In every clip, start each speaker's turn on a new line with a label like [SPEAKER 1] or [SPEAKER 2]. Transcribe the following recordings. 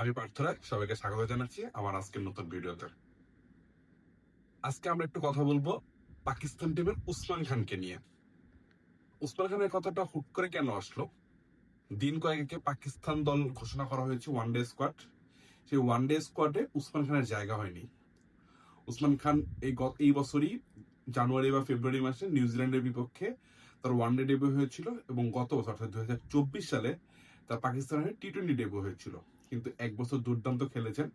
[SPEAKER 1] আমি পার্থরা, সবাইকে স্বাগত জানাচ্ছি আমার আজকের নতুন ভিডিওতে। আজকে আমরা একটু কথা বলব পাকিস্তান টিমের উসমান খানকে নিয়ে। উসমান খানের কথাটা হুট করে কেন আসলো? দিন কয়েকে পাকিস্তান দল ঘোষণা করা হয়েছে ওয়ান ডে স্কোয়াড সেই ওয়ান ডে স্কোয়াডে উসমান খানের জায়গা হয়নি। উসমান খান এই এই বছরই জানুয়ারি বা ফেব্রুয়ারি মাসে নিউজিল্যান্ডের বিপক্ষে তার ওয়ান ডে ডেবিউ হয়েছিল এবং গত বছর, অর্থাৎ দুই হাজার চব্বিশ সালে তার পাকিস্তানের টি টোয়েন্টি ডেবিউ হয়েছিল। কিন্তু এক বছর দুর্দান্ত খেলেছেন।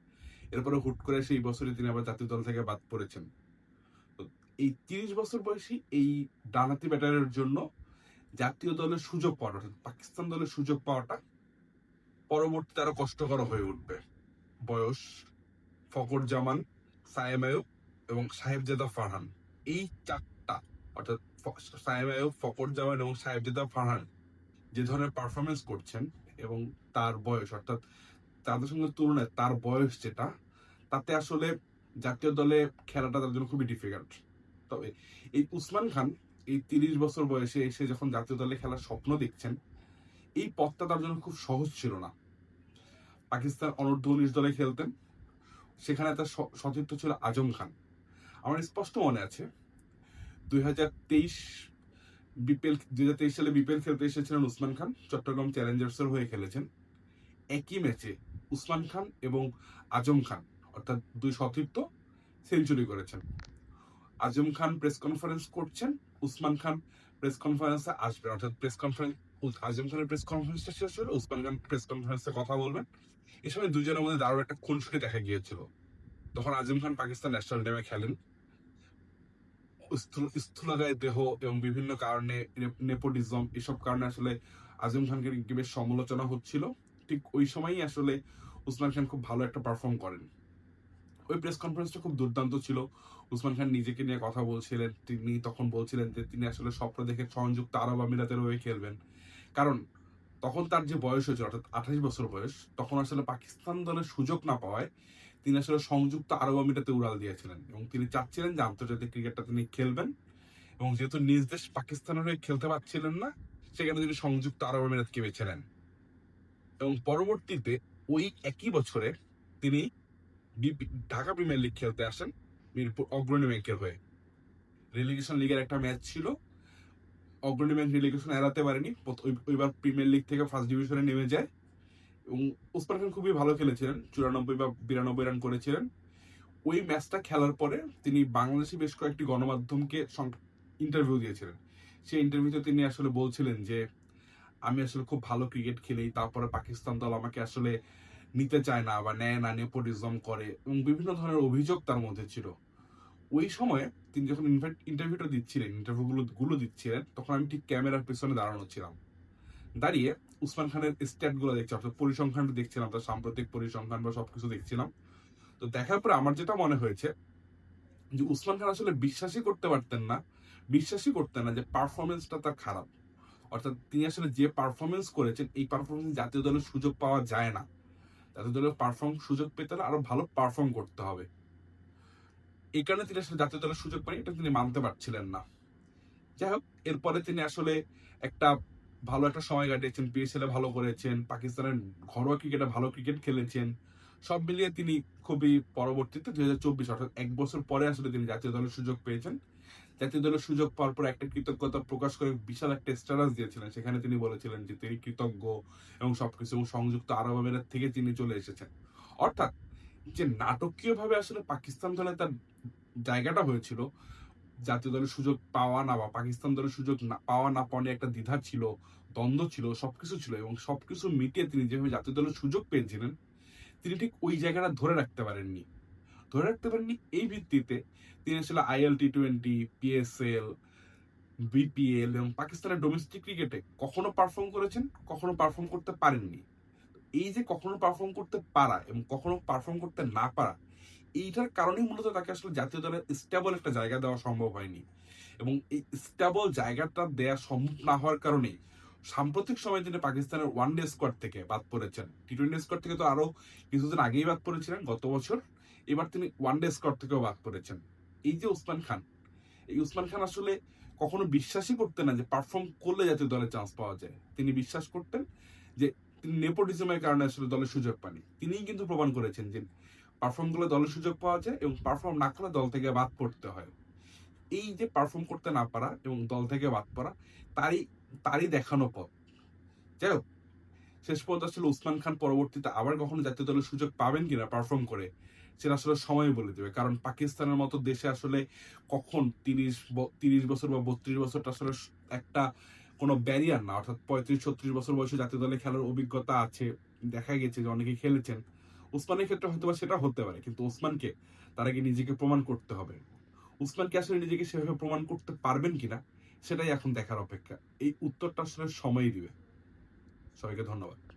[SPEAKER 1] এরপরে হুট করে সেই বছরে তিনি আবার জাতীয় দল থেকে বাদ পড়েছেন। তো এই তিরিশ বছর বয়সী এই ডানাতি ব্যাটারের জন্য জাতীয় দলের সুযোগ অর্থাৎ পাকিস্তান দলের সুযোগ পাওয়াটা পরবর্তীতে আরও কষ্টকর হয়ে উঠবে। বয়স ফকর জামান সায়েম আয়ুব এবং সাহেবজাদা ফারহান। এই চারটা, অর্থাৎ সায়েম আয়ুব ফকর জামান এবং সাহেবজাদা ফারহান যে ধরনের পারফরমেন্স করছেন এবং তার বয়স, অর্থাৎ তাদের সঙ্গে তুলনায় তার বয়স যেটা, তাতে আসলে জাতীয় দলে খেলাটা তার জন্য খুবই ডিফিকাল্ট তবে এই উসমান খান এই তিরিশ বছর বয়সে এসে যখন জাতীয় দলে খেলার স্বপ্ন দেখছেন, এই পথটা তার জন্য খুব সহজ ছিল না। পাকিস্তান অনূর্ধ্ব উনিশ দলে খেলতেন, সেখানে তার সতীর্থ ছিল আজম খান। আমার স্পষ্ট মনে আছে, দুই হাজার তেইশ বিপিএল, দুই হাজার তেইশ সালে বিপিএল খেলতে এসেছিলেন উসমান খান, চট্টগ্রাম চ্যালেঞ্জার্সের হয়ে খেলেছেন। একই ম্যাচে উসমান খান এবং আজম খান, অর্থাৎ দুই সতীর্থ সেঞ্চুরি করেছেন। আজম খান প্রেস কনফারেন্স করছেন, উসমান খান প্রেস কনফারেন্সে আসবেন, অর্থাৎ প্রেস কনফারেন্স আজম খানের প্রেস কনফারেন্সটা শেষ হলো, উসমান খান প্রেস কনফারেন্সে কথা বলবেন। এ সময় দুজনের মধ্যে দারুণ একটা খুনসুটি দেখা গিয়েছিল। তখন আজম খান পাকিস্তান ন্যাশনাল টিমে খেলেন। স্থূল- স্থূলকায় দেহ এবং বিভিন্ন কারণে নেপোটিজম এসব কারণে আসলে আজম খানকে বেশ সমালোচনা হচ্ছিল। ঠিক ওই সময়ই আসলে উসমান খান খুব ভালো একটা পারফর্ম করেন। ওই প্রেস কনফারেন্সটা খুব দুর্দান্ত ছিল। উসমান খান নিজেকে নিয়ে কথা বলছিলেন, তিনি তখন বলছিলেন যে তিনি আসলে স্বপ্ন দেখে সংযুক্ত আরব আমিরাতের হয়ে খেলবেন। কারণ তখন তার যে বয়স হয়েছিল, অর্থাৎ আঠাশ বছর বয়স, তখন আসলে পাকিস্তান দলের সুযোগ না পাওয়ায় তিনি আসলে সংযুক্ত আরব আমিরাতে উড়াল দিয়েছিলেন এবং তিনি চাচ্ছিলেন যে আন্তর্জাতিক ক্রিকেটটা তিনি খেলবেন এবং যেহেতু নিজ দেশ পাকিস্তানের হয়ে খেলতে পারছিলেন না, সেখানে তিনি সংযুক্ত আরব আমিরাতকে বেছে নেন। এবং পরবর্তীতে ওই একই বছরে তিনি ঢাকা প্রিমিয়ার লিগ খেলতে আসেন মিরপুর অগ্রণী ব্যাংকের হয়ে। রিলিগেশন লিগের একটা ম্যাচ ছিল। অগ্রণী ব্যাংক রিলিগেশন এড়াতে পারেনি। ওইবার প্রিমিয়ার লিগ থেকে ফার্স্ট ডিভিশনে নেমে যায়। এবং উসমান খান খুবই ভালো খেলেছিলেন। চুরানব্বই বা বিরানব্বই রান করেছিলেন। ওই ম্যাচটা খেলার পরে তিনি বাংলাদেশি বেশ কয়েকটি গণমাধ্যমকে ইন্টারভিউ দিয়েছিলেন। সেই ইন্টারভিউতে তিনি আসলে বলছিলেন যে আমি আসলে খুব ভালো ক্রিকেট খেলি, তারপরে পাকিস্তান দল আমাকে আসলে নিতে চায় না বা নেয় না নেপোটিজম করে এবং বিভিন্ন ধরনের অভিযোগ তার মধ্যে ছিল। ওই সময়ে তিনি যখন ইন্টারভিউটা দিচ্ছিলেন ইন্টারভিউগুলো গুলো দিচ্ছিলেন, তখন আমি ঠিক ক্যামেরার পেছনে দাঁড়ানো ছিলাম। দাঁড়িয়ে উসমান খানের স্ট্যাটগুলো দেখছি অর্থাৎ পরিসংখ্যানটা দেখছিলাম, তার সাম্প্রতিক পরিসংখ্যান বা সবকিছু দেখছিলাম। তো দেখার পরে আমার যেটা মনে হয়েছে, যে উসমান খান আসলে বিশ্বাসই করতে পারতেন না, বিশ্বাসই করতেন না যে পারফরমেন্সটা তার খারাপ। অর্থাৎ তিনি আসলে যে পারফরমেন্স করেছেন, এই পারফরমেন্স জাতীয় দলের সুযোগ পাওয়া যায় না। জাতীয় দলের পারফর্ম সুযোগ পেতে আরও ভালো পারফর্ম করতে হবে। এই কারণে তিনি আসলে জাতীয় দলের সুযোগ পান এটা তিনি মানতে পারছিলেন না। যাই হোক, এরপরে তিনি আসলে একটা ভালো একটা সময় কাটিয়েছেন পিএসএল ভালো করেছেন, পাকিস্তানের ঘরোয়া ক্রিকেটে ভালো ক্রিকেট খেলেছেন। সব মিলিয়ে তিনি খুবই পরবর্তীতে দুই হাজার চব্বিশ, অর্থাৎ এক বছর পরে আসলে তিনি জাতীয় দলের সুযোগ পেয়েছেন। জাতীয় দলের সুযোগ পাওয়ার পর একটা কৃতজ্ঞতা প্রকাশ করে বিশাল একটা স্ট্যাটাস দিয়েছিলেন। সেখানে তিনি বলেছিলেন যে তিনি কৃতজ্ঞ এবং সবকিছু এবং সংযুক্ত আরব আমিরাত থেকে তিনি চলে এসেছেন। অর্থাৎ যে নাটকীয় ভাবে আসলে পাকিস্তান দলে তার জায়গাটা হয়েছিল, জাতীয় দলের সুযোগ পাওয়া না বা পাকিস্তান দলের সুযোগ না পাওয়া না পাওয়া একটা দ্বিধা ছিল, দ্বন্দ্ব ছিল, সবকিছু ছিল এবং সবকিছু মিটিয়ে তিনি যেভাবে জাতীয় দলের সুযোগ পেয়েছিলেন, তিনি ঠিক ওই জায়গাটা ধরে রাখতে পারেননি। ধরে রাখতে পারেননি। এই ভিত্তিতে তিনি আসলে IL T twenty, PSL, BPL এবং পাকিস্তানের ডোমেস্টিক ক্রিকেটে কখনো পারফর্ম করেছেন, কখনো পারফর্ম করতে পারেননি। এই যে কখনো পারফর্ম করতে পারা এবং কখনো পারফর্ম করতে না পারা, এইটার কারণেই মূলত তাকে আসলে জাতীয় দলের স্টেবল একটা জায়গা দেওয়া সম্ভব হয়নি এবং এই স্টেবল জায়গাটা দেওয়া সম্ভব না হওয়ার কারণেই সাম্প্রতিক সময়ে তিনি পাকিস্তানের ওয়ান ডে স্কোয়াড থেকে বাদ পড়েছেন। টি টোয়েন্টি স্কোয়াড থেকে তো আরও কিছুদিন আগেই বাদ পড়েছিলেন, গত বছর। এবার তিনি ওয়ান ডে স্কোয়াড থেকেও বাদ পড়েছেন। এই যে উসমান খান, এই উসমান খান আসলে কখনো বিশ্বাসই করতেন না যে পারফর্ম করলে জাতীয় দলে চান্স পাওয়া যায়। তিনি বিশ্বাস করতেন যে তিনি নেপোটিজমের কারণে আসলে দলের সুযোগ পাননি। তিনিই কিন্তু প্রমাণ করেছেন যে পারফর্ম করলে দলের সুযোগ পাওয়া যায় এবং পারফর্ম না করলে দল থেকে বাদ পড়তে হয়। এই যে পারফর্ম করতে না পারা এবং দল থেকে বাদ পড়া, তারই তারই দেখানো পথ। যাই হোক, শেষ পর্যন্ত আসলে উসমান খান পরবর্তীতে আবার কখনো জাতীয় দলের সুযোগ পাবেন কিনা পারফর্ম করে সেটা আসলে সময় বলে দেবে। কারণ পাকিস্তানের মতো দেশে আসলে কখন তিরিশ তিরিশ বছর বা বত্রিশ বছরটা আসলে একটা কোনো ব্যারিয়ার না। অর্থাৎ পঁয়ত্রিশ, ছত্রিশ বছর বয়সে জাতীয় দলে খেলার অভিজ্ঞতা আছে। দেখা গেছে যে অনেকে খেলেছেন। উসমানের ক্ষেত্রে হয়তো বা সেটা হতে পারে। কিন্তু উসমানকে তার আগে নিজেকে প্রমাণ করতে হবে। উসমানকে আসলে নিজেকে সেভাবে প্রমাণ করতে পারবেন কিনা, সেটাই এখন দেখার অপেক্ষা। এই উত্তরটা আসলে সময়ই দিবে। সবাইকে ধন্যবাদ।